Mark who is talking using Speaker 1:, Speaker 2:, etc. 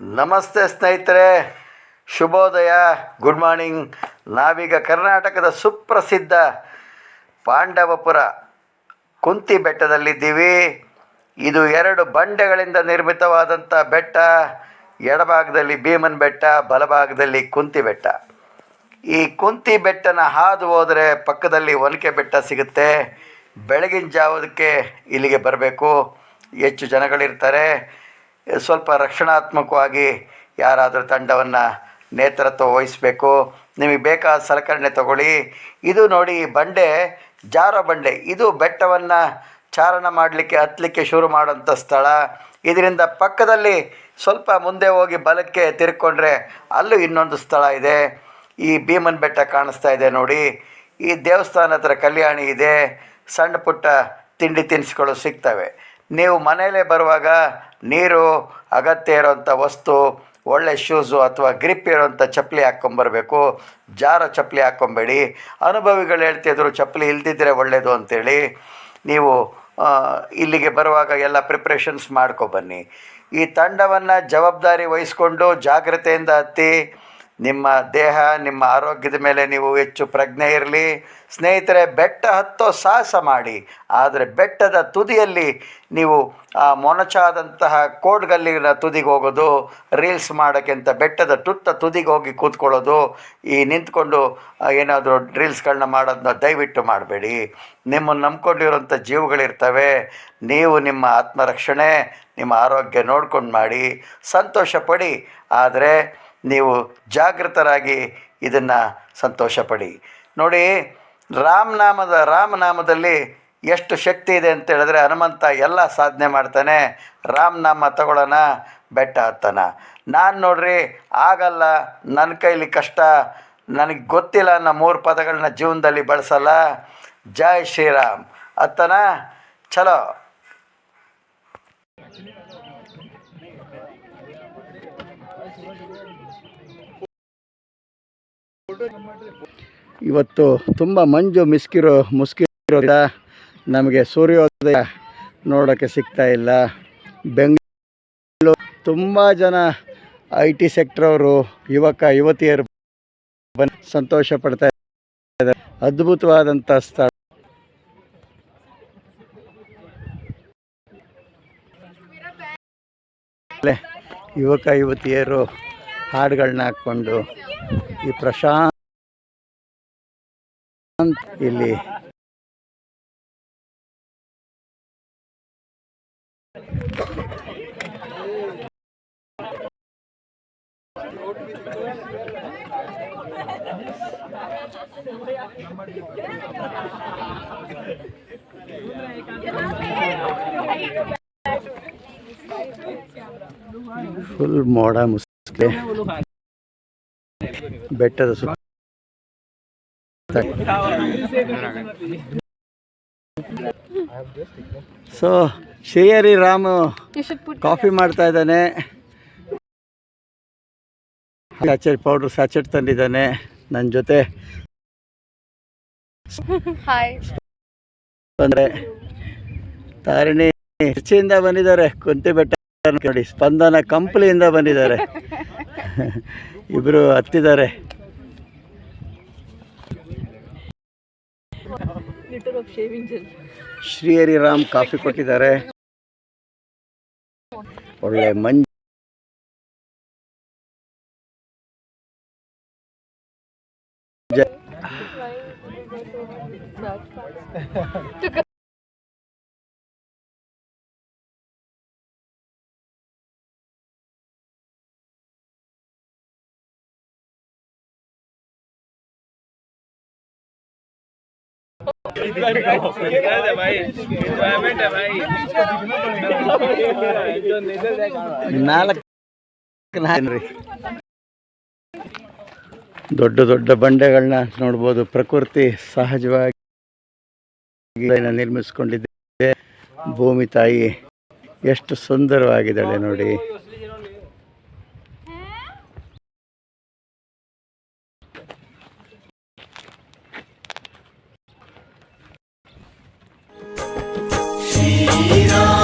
Speaker 1: ನಮಸ್ತೆ ಸ್ನೇಹಿತರೆ, ಶುಭೋದಯ, ಗುಡ್ ಮಾರ್ನಿಂಗ್. ನಾವೀಗ ಕರ್ನಾಟಕದ ಸುಪ್ರಸಿದ್ಧ ಪಾಂಡವಪುರ ಕುಂತಿ ಬೆಟ್ಟದಲ್ಲಿದ್ದೀವಿ. ಇದು ಎರಡು ಬಂಡೆಗಳಿಂದ ನಿರ್ಮಿತವಾದಂಥ ಬೆಟ್ಟ. ಎಡಭಾಗದಲ್ಲಿ ಭೀಮನ್ ಬೆಟ್ಟ, ಬಲಭಾಗದಲ್ಲಿ ಕುಂತಿ ಬೆಟ್ಟ. ಈ ಕುಂತಿ ಬೆಟ್ಟನ ಹಾದು ಹೋದರೆ ಪಕ್ಕದಲ್ಲಿ ಒನಕೆ ಬೆಟ್ಟ ಸಿಗುತ್ತೆ. ಬೆಳಗಿನ ಜಾವದಕ್ಕೆ ಇಲ್ಲಿಗೆ ಬರಬೇಕು. ಹೆಚ್ಚು ಜನಗಳಿರ್ತಾರೆ. ಸ್ವಲ್ಪ ರಕ್ಷಣಾತ್ಮಕವಾಗಿ ಯಾರಾದರೂ ತಂಡವನ್ನು ನೇತೃತ್ವ ವಹಿಸಬೇಕು. ನಿಮಗೆ ಬೇಕಾದ ಸಲಕರಣೆ ತಗೊಳ್ಳಿ. ಇದು ನೋಡಿ ಬಂಡೆ, ಜಾರೋ ಬಂಡೆ, ಇದು ಬೆಟ್ಟವನ್ನು ಚಾರಣ ಮಾಡಲಿಕ್ಕೆ, ಹತ್ತಲಿಕ್ಕೆ ಶುರು ಮಾಡೋಂಥ ಸ್ಥಳ. ಇದರಿಂದ ಪಕ್ಕದಲ್ಲಿ ಸ್ವಲ್ಪ ಮುಂದೆ ಹೋಗಿ ಬಲಕ್ಕೆ ತಿರ್ಕೊಂಡ್ರೆ ಅಲ್ಲೂ ಇನ್ನೊಂದು ಸ್ಥಳ ಇದೆ. ಈ ಭೀಮನ್ ಬೆಟ್ಟ ಕಾಣಿಸ್ತಾ ಇದೆ ನೋಡಿ. ಈ ದೇವಸ್ಥಾನ ಹತ್ರ ಕಲ್ಯಾಣಿ ಇದೆ. ಸಣ್ಣ ಪುಟ್ಟ ತಿಂಡಿ ತಿನಿಸುಗಳು ಸಿಗ್ತವೆ. ನೀವು ಮನೆಯಲ್ಲೇ ಬರುವಾಗ ನೀರು, ಅಗತ್ಯ ಇರೋಂಥ ವಸ್ತು, ಒಳ್ಳೆ ಶೂಸು ಅಥವಾ ಗ್ರಿಪ್ ಇರೋಂಥ ಚಪ್ಪಲಿ ಹಾಕ್ಕೊಂಬರ್ಬೇಕು. ಜಾರೋ ಚಪ್ಪಲಿ ಹಾಕ್ಕೊಂಬೇಡಿ. ಅನುಭವಿಗಳು ಹೇಳ್ತಿದ್ರು, ಚಪ್ಪಲಿ ಇಲ್ದಿದ್ದರೆ ಒಳ್ಳೆಯದು ಅಂತೇಳಿ. ನೀವು ಇಲ್ಲಿಗೆ ಬರುವಾಗ ಎಲ್ಲ ಪ್ರಿಪ್ರೇಷನ್ಸ್ ಮಾಡ್ಕೊಬನ್ನಿ ಈ ತಂಡವನ್ನು ಜವಾಬ್ದಾರಿ ವಹಿಸ್ಕೊಂಡು ಜಾಗ್ರತೆಯಿಂದ ಹತ್ತಿ ನಿಮ್ಮ ದೇಹ, ನಿಮ್ಮ ಆರೋಗ್ಯದ ಮೇಲೆ ನೀವು ಹೆಚ್ಚು ಪ್ರಜ್ಞೆ ಇರಲಿ. ಸ್ನೇಹಿತರೆ, ಬೆಟ್ಟ ಹತ್ತೋ ಸಾಹಸ ಮಾಡಿ. ಆದರೆ ಬೆಟ್ಟದ ತುದಿಯಲ್ಲಿ ನೀವು ಆ ಮೊನಚಾದಂತಹ ಕೋಡ್ಗಲ್ಲಿನ ತುದಿಗೆ ಹೋಗೋದು, ರೀಲ್ಸ್ ಮಾಡೋಕ್ಕಿಂತ ಬೆಟ್ಟದ ತುತ್ತ ತುದಿಗೆ ಹೋಗಿ ಕೂತ್ಕೊಳ್ಳೋದು, ಈ ನಿಂತ್ಕೊಂಡು ಏನಾದರೂ ರೀಲ್ಸ್ಗಳನ್ನ ಮಾಡೋದನ್ನ ದಯವಿಟ್ಟು ಮಾಡಬೇಡಿ. ನಿಮ್ಮನ್ನು ನಂಬ್ಕೊಂಡಿರೋಂಥ ಜೀವಗಳಿರ್ತವೆ. ನೀವು ನಿಮ್ಮ ಆತ್ಮರಕ್ಷಣೆ, ನಿಮ್ಮ ಆರೋಗ್ಯ ನೋಡ್ಕೊಂಡು ಮಾಡಿ. ಸಂತೋಷ ಪಡಿ. ಆದರೆ ನೀವು ಜಾಗೃತರಾಗಿ ಇದನ್ನು ಸಂತೋಷಪಡಿ. ನೋಡಿ ರಾಮನಾಮದ ರಾಮನಾಮದಲ್ಲಿ ಎಷ್ಟು ಶಕ್ತಿ ಇದೆ ಅಂತ ಹೇಳಿದ್ರೆ ಹನುಮಂತ ಎಲ್ಲ ಸಾಧನೆ ಮಾಡ್ತಾನೆ. ರಾಮನಾಮ ತಗೊಳ್ಳೋಣ, ಬೆಟ್ಟ ಹತ್ತಾನ ನಾನು ನೋಡ್ರಿ, ಆಗಲ್ಲ ನನ್ನ ಕೈಲಿ ಕಷ್ಟ, ನನಗೆ ಗೊತ್ತಿಲ್ಲ ಅನ್ನೋ ಮೂರು ಪದಗಳನ್ನ ಜೀವನದಲ್ಲಿ ಬಳಸಲ್ಲ. ಜೈ ಶ್ರೀರಾಮ್. ಅತ್ತನ ಚಲೋ. ಇವತ್ತು ತುಂಬ ಮಂಜು ಮಿಸ್ಕಿರೋ ಮುಸ್ಕಿರೋದ ನಮಗೆ ಸೂರ್ಯೋದಯ ನೋಡೋಕ್ಕೆ ಸಿಗ್ತಾ ಇಲ್ಲ. ಬೆಂಗಳೂರು ತುಂಬ ಜನ ಐ ಟಿ ಸೆಕ್ಟ್ರವರು, ಯುವಕ, ಯುವತಿಯರು ಬಂದು ಸಂತೋಷ ಪಡ್ತಾ ಇದ್ದಾರೆ. ಅದ್ಭುತವಾದಂಥ ಸ್ಥಳ. ಯುವಕ ಯುವತಿಯರು ಹಾಡುಗಳನ್ನ ಹಾಕ್ಕೊಂಡು ಈ ಪ್ರಶಾಂತ್ ಇಲ್ಲಿ ಫುಲ್ ಮೋಡ ಮುಸ್ಕೆ ಬೆಟ್ಟದ ಸುತ್ತ. ಸೊ ಶ್ರೇಯರಿ ರಾಮು ಕಾಫಿ ಮಾಡ್ತಾ ಇದ್ದಾನೆ. ಸ್ಯಾಚೆಟ್ ಪೌಡರ್ ಸ್ಯಾಚೆಟ್ ತಂದಿದ್ದಾನೆ. ನನ್ನ ಜೊತೆ. ಅಂದರೆ ತಾರಿಣಿ ಹೆಚ್ಚಿಂದ ಬಂದಿದ್ದಾರೆ ಕುಂತಿ ಬೆಟ್ಟ ನೋಡಿ ಸ್ಪಂದನ ಕಂಪ್ಲಿಯಿಂದ ಬಂದಿದ್ದಾರೆ. ಇಬ್ರು ಹತ್ತಿದ್ದಾರೆ. ಶ್ರೀಹರಿ ರಾಮ್ ಕಾಫಿ ಕೊಟ್ಟಿದ್ದಾರೆ. ಒಳ್ಳೆ ಮಂಜು ದೊಡ್ಡ ದೊಡ್ಡ ಬಂಡೆಗಳನ್ನ ನೋಡ್ಬೋದು. ಪ್ರಕೃತಿ ಸಹಜವಾಗಿ ಇದನ್ನ ನಿರ್ಮಿಸ್ಕೊಂಡಿದೆ. ಭೂಮಿ ತಾಯಿ ಎಷ್ಟು ಸುಂದರವಾಗಿದ್ದಾಳೆ ನೋಡಿ. Mira.